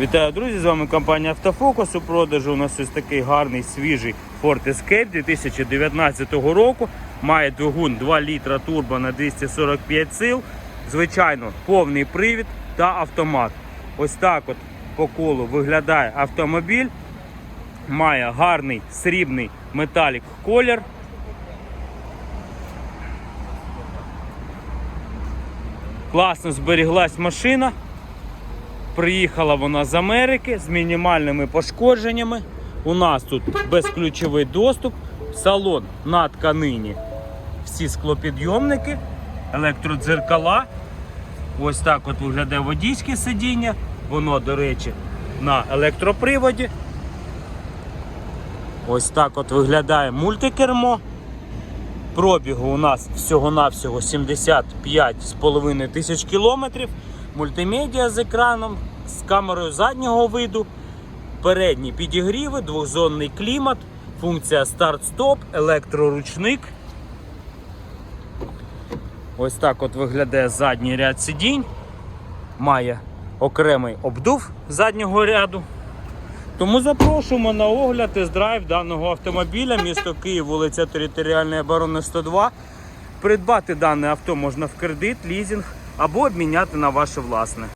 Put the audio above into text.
Вітаю, друзі! З вами компанія Автофокус. У продажу у нас ось такий гарний свіжий Ford Escape 2019 року. Має двигун 2 літра турбо на 245 сил. Звичайно, повний привід та автомат. Ось так от по колу виглядає автомобіль. Має гарний срібний металік колір. Класно зберіглась машина. Приїхала вона з Америки з мінімальними пошкодженнями. У нас тут безключовий доступ, салон на тканині. Всі склопідйомники, електродзеркала. Ось так от виглядає водійське сидіння. Воно, до речі, на електроприводі. Ось так от виглядає мультикермо. Пробігу у нас всього-навсього 75,5 тисяч кілометрів. Мультимедіа з екраном, з камерою заднього виду, передні підігріви, двохзонний клімат, функція старт-стоп, електроручник. Ось так от виглядає задній ряд сидінь. Має окремий обдув заднього ряду. Тому запрошуємо на огляд тест-драйв даного автомобіля, місто Київ, вулиця Територіальної оборони 102. Придбати дане авто можна в кредит, лізинг або обміняти на ваше власне.